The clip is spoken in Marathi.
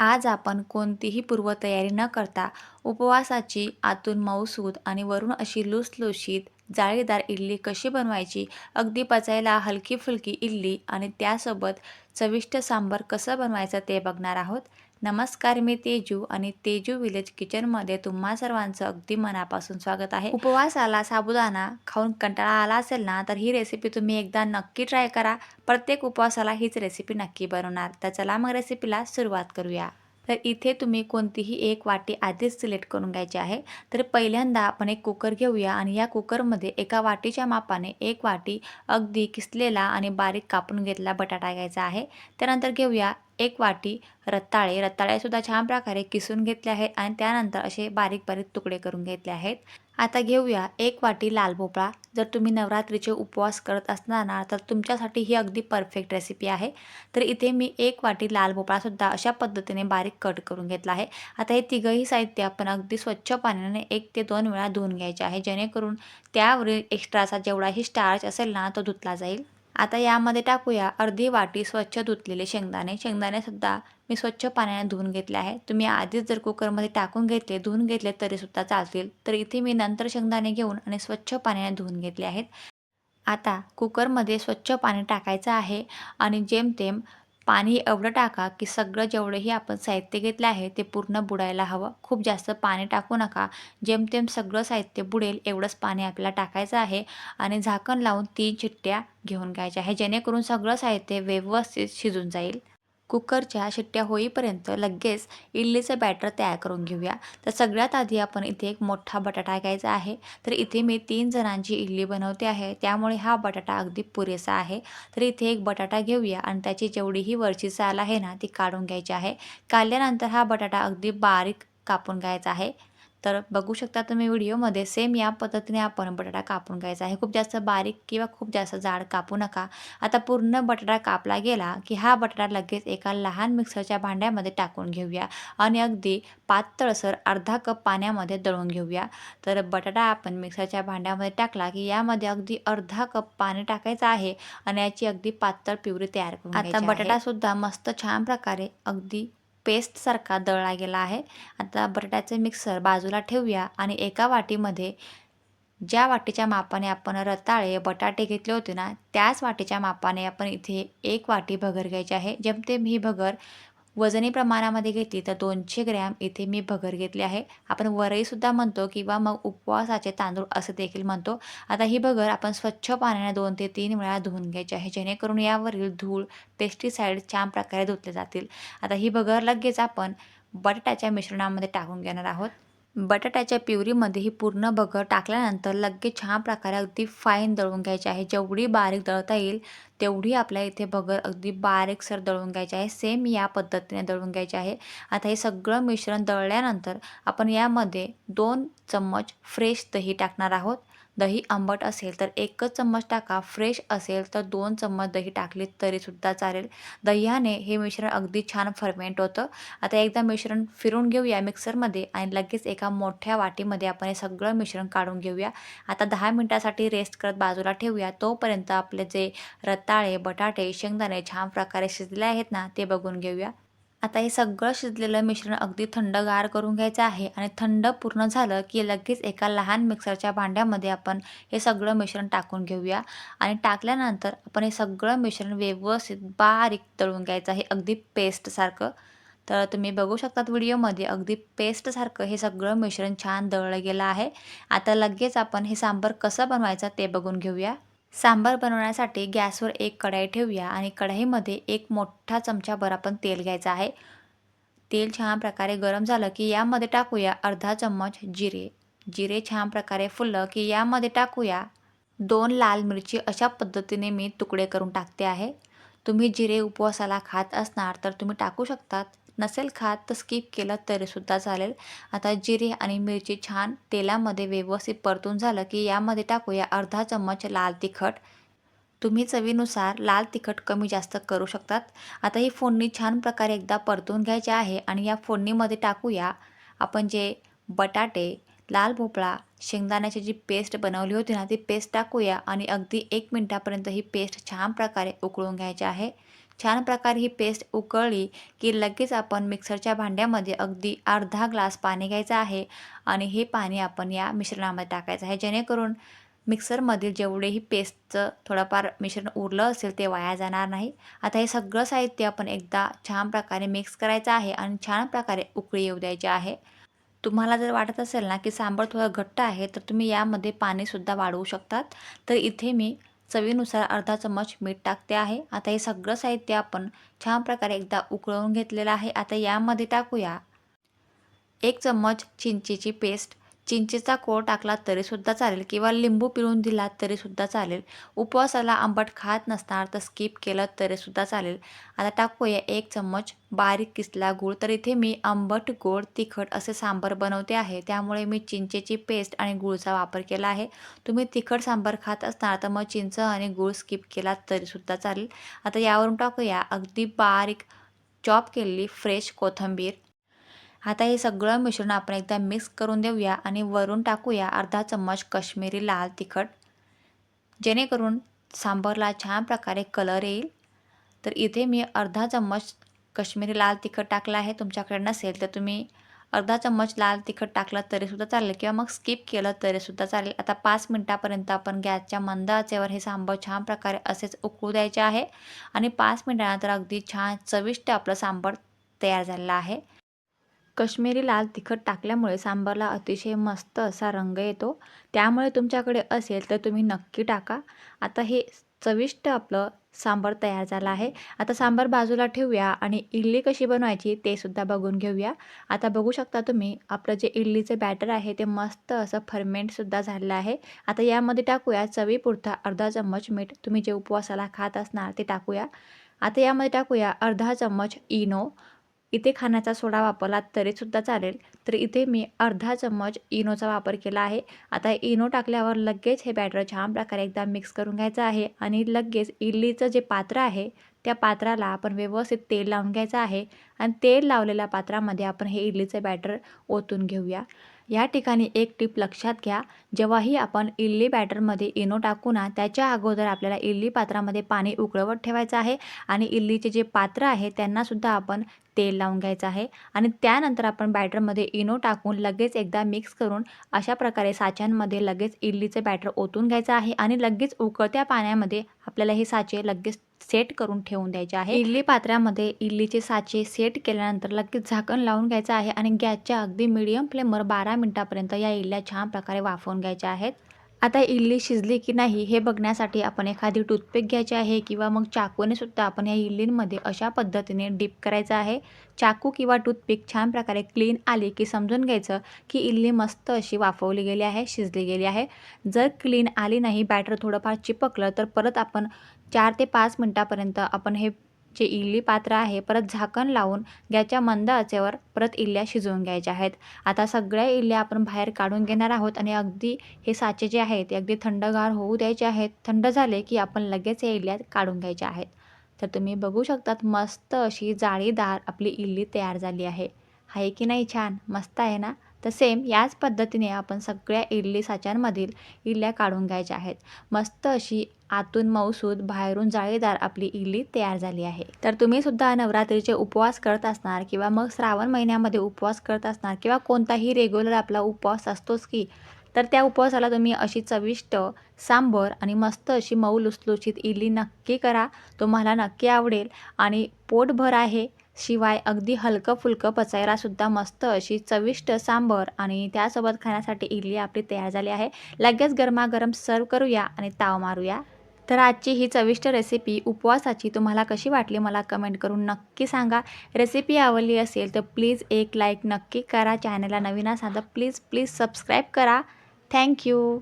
आज आपण कोणतीही पूर्वतयारी न करता उपवासाची आतून मऊसूद आणि वरून अशी लुसलुशीत जाळीदार इडली कशी बनवायची अगदी पचायला हलकी फुलकी इडली आणि त्यासोबत चविष्ट सांबर कसं बनवायचं ते बघणार आहोत. नमस्कार मी तेजू आणि तेजू विलेज किचनमध्ये तुम्हा सर्वांचं अगदी मनापासून स्वागत आहे. उपवासाला साबुदाणा खाऊन कंटाळा आला असेल ना तर ही रेसिपी तुम्ही एकदा नक्की ट्राय करा. प्रत्येक उपवासाला हीच रेसिपी नक्की बनवणार. तर चला मग रेसिपीला सुरुवात करूया. तर इथे तुम्ही कोणतीही एक वाटी आधीच सिलेक्ट करून घ्यायची आहे. तर पहिल्यांदा आपण एक कुकर घेऊया आणि या कुकरमध्ये एका वाटीच्या मापाने एक वाटी अगदी किसलेला आणि बारीक कापून घेतला बटाटा घ्यायचा आहे. त्यानंतर घेऊया एक वाटी रताळे. रताळेसुद्धा छान प्रकारे किसून घेतले आहेत आणि त्यानंतर असे बारीक बारीक तुकडे करून घेतले आहेत. आता घेऊया एक वाटी लाल भोपळा. जर तुम्ही नवरात्रीचे उपवास करत असणार ना तर तुमच्यासाठी ही अगदी परफेक्ट रेसिपी आहे. तर इथे मी एक वाटी लाल भोपळासुद्धा अशा पद्धतीने बारीक कट करून घेतला आहे. आता हे तिघंही साहित्य आपण अगदी स्वच्छ पाण्याने एक ते दोन वेळा धुवून घ्यायचे आहे जेणेकरून त्यावरील एक्स्ट्राचा जेवढाही स्टार्च असेल ना तो धुतला जाईल. आता यामध्ये टाकूया अर्धी वाटी स्वच्छ धुतलेले शेंगदाणे. शेंगदाणेसुद्धा मी स्वच्छ पाण्याने धुवून घेतले आहे तुम्ही आधीच जर कुकरमध्ये टाकून घेतले धुवून घेतले तरीसुद्धा चालतील. तर इथे मी नंतर शेंगदाणे घेऊन आणि स्वच्छ पाण्याने धुवून घेतले आहेत. आता कुकरमध्ये स्वच्छ पाणी टाकायचं आहे आणि जेमतेम पाणी एवढं टाका की सगळं जेवढंही आपण साहित्य घेतलं आहे ते पूर्ण बुडायला हवं. खूप जास्त पाणी टाकू नका. जेमतेम सगळं साहित्य बुडेल एवढंच पाणी आपल्याला टाकायचं आहे आणि झाकण लावून तीन चिट्ट्या घेऊन घ्यायच्या आहे. जेणेकरून सगळं साहित्य व्यवस्थित शिजून जाईल. कुकरच्या शिट्ट्या होईपर्यंत लगेच इडलीचं बॅटर तयार करून घेऊया. तर सगळ्यात आधी आपण इथे एक मोठा बटाटा घ्यायचा आहे. तर इथे मी तीन जणांची इडली बनवते आहे. त्यामुळे हा बटाटा अगदी पुरेसा आहे. तर इथे एक बटाटा घेऊया आणि त्याची जेवढीही वरची साल आहे ना ती काढून घ्यायची आहे. काढल्यानंतर हा बटाटा अगदी बारीक कापून घ्यायचा आहे. तर बघू शकता तुम्ही व्हिडिओमध्ये सेम या पद्धतीने आपण बटाटा कापून घ्यायचा आहे. खूप जास्त बारीक किंवा खूप जास्त जाड कापू नका. आता पूर्ण बटाटा कापला गेला की हा बटाटा लगेच एका लहान मिक्सरच्या भांड्यामध्ये टाकून घेऊया. आणि अगदी पातळसर अर्धा कप पाण्यामध्ये दळून घेऊया. तर बटाटा आपण मिक्सरच्या भांड्यामध्ये टाकला की यामध्ये अगदी अर्धा कप पाणी टाकायचं आहे. आणि याची अगदी पातळ प्युरी तयार करून आता बटाटासुद्धा मस्त छान प्रकारे अगदी पेस्टसारखा दळला गेला आहे. आता बटाट्याचे मिक्सर बाजूला ठेवूया आणि एका वाटीमध्ये ज्या वाटीच्या मापाने आपण रताळे बटाटे घेतले होते ना त्याच वाटीच्या मापाने आपण इथे एक वाटी भगर घ्यायची आहे. जेमतेम ही भगर वजनी प्रमाणामध्ये घेतली तर दोनशे ग्रॅम इथे मी भगर घेतली आहे. आपण वरईसुद्धा म्हणतो किंवा मग उपवासाचे तांदूळ असं देखील म्हणतो. आता ही भगर आपण स्वच्छ पाण्याने दोन ते तीन वेळा धुवून घ्यायची आहे. जेणेकरून यावरील धूळ पेस्टिसाईड छान प्रकारे धुतले जातील. आता ही भगर लगेच आपण बटाट्याच्या मिश्रणामध्ये टाकून घेणार आहोत. बटाट्याच्या प्युरीमध्ये ही पूर्ण बगर टाकल्यानंतर लगेच छान प्रकारे अगदी फाईन दळून घ्यायची आहे. जेवढी बारीक दळता येईल तेवढी आपल्या इथे बगर अगदी बारीकसर दळून घ्यायची आहे. सेम या पद्धतीने दळून घ्यायची आहे. आता हे सगळं मिश्रण दळल्यानंतर आपण यामध्ये दोन चम्मच फ्रेश दही टाकणार आहोत. दही आंबट असेल तर एकच चम्मच टाका. फ्रेश असेल तर दोन चम्मच दही टाकली तरीसुद्धा चालेल. दह्याने हे मिश्रण अगदी छान फर्मेंट होतं. आता एकदा मिश्रण फिरून घेऊया मिक्सरमध्ये आणि लगेच एका मोठ्या वाटीमध्ये आपण हे सगळं मिश्रण काढून घेऊया. आता दहा मिनटासाठी रेस्ट करत बाजूला ठेवूया. तोपर्यंत आपले जे रताळे बटाटे शेंगदाणे छान प्रकारे शिजले आहेत ना ते बघून घेऊया. आता हे सगळं शिजलेलं मिश्रण अगदी थंडगार करून घ्यायचं आहे आणि थंड पूर्ण झालं की लगेच एका लहान मिक्सरच्या भांड्यामध्ये आपण हे सगळं मिश्रण टाकून घेऊया. आणि टाकल्यानंतर आपण हे सगळं मिश्रण व्यवस्थित बारीक तळून घ्यायचं आहे. अगदी पेस्टसारखं तर तुम्ही बघू शकतात व्हिडिओमध्ये अगदी पेस्टसारखं हे सगळं मिश्रण छान दळलं गेलं आहे. आता लगेच आपण हे सांबर कसं बनवायचं ते बघून घेऊया. सांबार बनवण्यासाठी गॅसवर एक कढाई ठेवूया आणि कढाईमध्ये एक मोठा चमचाभर आपण तेल घ्यायचं आहे. तेल छान प्रकारे गरम झालं की यामध्ये टाकूया अर्धा चम्मच जिरे. जिरे छान प्रकारे फुललं की यामध्ये टाकूया दोन लाल मिरची अशा पद्धतीने मी तुकडे करून टाकते आहे. तुम्ही जिरे उपवासाला खात असणार तर तुम्ही टाकू शकतात. नसेल खात तर स्किप केलं तरीसुद्धा चालेल. आता जिरे आणि मिरची छान तेलामध्ये व्यवस्थित परतून झालं की यामध्ये टाकूया अर्धा चम्मच लाल तिखट. तुम्ही चवीनुसार लाल तिखट कमी जास्त करू शकतात. आता ही फोडणी छान प्रकारे एकदा परतून घ्यायची आहे आणि या फोडणीमध्ये टाकूया आपण जे बटाटे लाल भोपळा शेंगदाण्याची जी पेस्ट बनवली होती ना ती पेस्ट टाकूया आणि अगदी एक मिनटापर्यंत ही पेस्ट छान प्रकारे उकळून घ्यायची आहे. छान प्रकारे ही पेस्ट उकळली की लगेच आपण मिक्सरच्या भांड्यामध्ये अगदी अर्धा ग्लास पाणी घ्यायचं आहे आणि हे पाणी आपण या मिश्रणामध्ये टाकायचं आहे. जेणेकरून मिक्सरमधील जेवढेही पेस्टचं थोडंफार मिश्रण उरलं असेल ते वाया जाणार नाही. आता हे सगळं साहित्य आपण एकदा छान प्रकारे मिक्स करायचं आहे आणि छान प्रकारे उकळी येऊ द्यायची आहे. तुम्हाला जर वाटत असेल ना की सांबार थोडं घट्ट आहे तर तुम्ही यामध्ये पाणीसुद्धा वाढवू शकतात. तर इथे मी चवीनुसार अर्धा चम्मच मीठ टाकते आहे. आता हे सगळं साहित्य आपण छान प्रकारे एकदा उकळवून घेतलेलं आहे. आता यामध्ये टाकूया. एक चम्मच चिंचेची पेस्ट चिंचेचा कोळ टाकला तरीसुद्धा चालेल किंवा लिंबू पिळून दिला तरीसुद्धा चालेल. उपवासाला आंबट खात नसणार तर स्किप केलं तरीसुद्धा चालेल. आता टाकूया एक चम्मच बारीक किसला गूळ. तर इथे मी आंबट गोड तिखट असे सांबार बनवते आहे. त्यामुळे मी चिंचेची पेस्ट आणि गूळचा वापर केला आहे. तुम्ही तिखट सांबार खात असणार तर मग चिंच आणि गूळ स्किप केला तरीसुद्धा चालेल. आता यावरून टाकूया अगदी बारीक चॉप केलेली फ्रेश कोथिंबीर. आता हे सगळं मिश्रण आपण एकदा मिक्स करून देऊया आणि वरून टाकूया अर्धा चम्मच कश्मीरी लाल तिखट. जेणेकरून सांबरला छान प्रकारे कलर येईल. तर इथे मी अर्धा चम्मच कश्मीरी लाल तिखट टाकलं आहे. तुमच्याकडे नसेल तर तुम्ही अर्धा चम्मच लाल तिखट टाकलं तरीसुद्धा चालेल किंवा मग स्किप केलं तरीसुद्धा चालेल. आता पाच मिनटापर्यंत आपण गॅसच्या मंद आचेवर हे सांबर छान प्रकारे असेच उकळू द्यायचे आहे. आणि पाच मिनटानंतर अगदी छान चविष्ट आपलं सांबर तयार झालेलं आहे. कश्मीरी लाल तिखट टाकल्यामुळे सांबारला अतिशय मस्त असा रंग येतो. त्यामुळे तुमच्याकडे असेल तर तुम्ही नक्की टाका. आता हे चविष्ट आपलं सांबार तयार झाला आहे. आता सांबार बाजूला ठेवूया आणि इडली कशी बनवायची ते सुद्धा बघून घेऊया. आता बघू शकता तुम्ही आपलं जे इडलीचं बॅटर आहे ते मस्त असं फर्मेंटसुद्धा झालेलं आहे. आता यामध्ये टाकूया चवीपुरता अर्धा चम्मच मीठ. तुम्ही जे उपवासाला खात असणार ते टाकूया. आता यामध्ये टाकूया अर्धा चम्मच इनो. इथे खाण्याचा सोडा वापरला तरीसुद्धा चालेल. तर इथे मी अर्धा चम्मच इनोचा वापर केला आहे. आता इनो टाकल्यावर लगेच हे बॅटर छान प्रकारे एकदा मिक्स करून घ्यायचं आहे आणि लगेच इडलीचं जे पात्र आहे त्या पात्राला आपण व्यवस्थित तेल लावून घ्यायचं आहे. आणि तेल लावलेल्या पात्रामध्ये आपण हे इडलीचं बॅटर ओतून घेऊया. या ठिकाणी एक टीप लक्षात घ्या. जेव्हाही आपण इडली बॅटरमध्ये इनो टाकू ना त्याच्या अगोदर आपल्याला इडली पात्रामध्ये पाणी उकळवत ठेवायचं आहे आणि इडलीचे जे पात्र आहे त्यांनासुद्धा आपण तेल लावून घ्यायचं आहे. आणि त्यानंतर आपण बॅटरमध्ये इनो टाकून लगेच एकदा मिक्स करून अशा प्रकारे साच्यांमध्ये लगेच इडलीचे बॅटर ओतून घ्यायचं आहे आणि लगेच उकळत्या पाण्यामध्ये आपल्याला हे साचे लगेच सेट करून ठेवून द्यायचे आहे. इडली पात्र्यामध्ये इडलीचे साचे सेट केल्यानंतर लगेच झाकण लावून घ्यायचं आहे आणि गॅसच्या अगदी मिडियम फ्लेमवर बारा मिनटापर्यंत या इडल्या छान प्रकारे वाफवून घ्यायच्या आहेत. आता इडली शिजली की नाही हे बघण्यासाठी आपण एखादी टूथपिक घ्यायची आहे किंवा मग चाकूने सुद्धा आपण या इडलींमध्ये अशा पद्धतीने डीप करायचं आहे. चाकू किंवा टूथपिक छान प्रकारे क्लीन आली की समजून घ्यायचं की इडली मस्त अशी वाफवली गेली आहे शिजली गेली आहे. जर क्लीन आली नाही बॅटर थोडंफार चिपकलं तर परत आपण चार ते पाच मिनटापर्यंत आपण हे जे इडली पात्र आहे परत झाकण लावून गॅसच्या मंद आचेवर परत इडल्या शिजवून घ्यायच्या आहेत. आता सगळ्या इडल्या आपण बाहेर काढून घेणार आहोत आणि अगदी हे साचे जे आहेत ते अगदी थंडगार होऊ द्यायचे आहेत. थंड झाले की आपण लगेच या इडल्या काढून घ्यायच्या आहेत. तर तुम्ही बघू शकतात मस्त अशी जाळीदार आपली इडली तयार झाली आहे. आहे की नाही छान? मस्त आहे ना? तर सेम याच पद्धतीने आपण सगळ्या इडली साच्यांमधील इडल्या काढून घ्यायच्या आहेत. मस्त अशी आतून मऊसूद बाहेरून जाळीदार आपली इडली तयार झाली आहे. तर तुम्ही सुद्धा नवरात्रीचे उपवास करत असणार किंवा मग श्रावण महिन्यामध्ये उपवास करत असणार किंवा कोणताही रेग्युलर आपला उपवास असतोच की तर त्या उपवासाला तुम्ही अशी चविष्ट सांबर आणि मस्त अशी मऊ लुसलुशीत इडली नक्की करा. तुम्हाला नक्की आवडेल. आणि पोटभर आहे शिवाय अगदी हलकं फुलकं पचायलासुद्धा मस्त अशी चविष्ट सांबर आणि त्यासोबत खाण्यासाठी इडली आपली तयार झाली आहे. लगेच गरमागरम सर्व करूया आणि ताव मारूया. तर आजची ही चविष्ट रेसिपी उपवासाची तुम्हाला कशी वाटली मला कमेंट करून नक्की सांगा. रेसिपी आवडली असेल तर प्लीज एक लाईक नक्की करा. चॅनलला नवीन असाल तर प्लीज प्लीज सबस्क्राईब करा. Thank you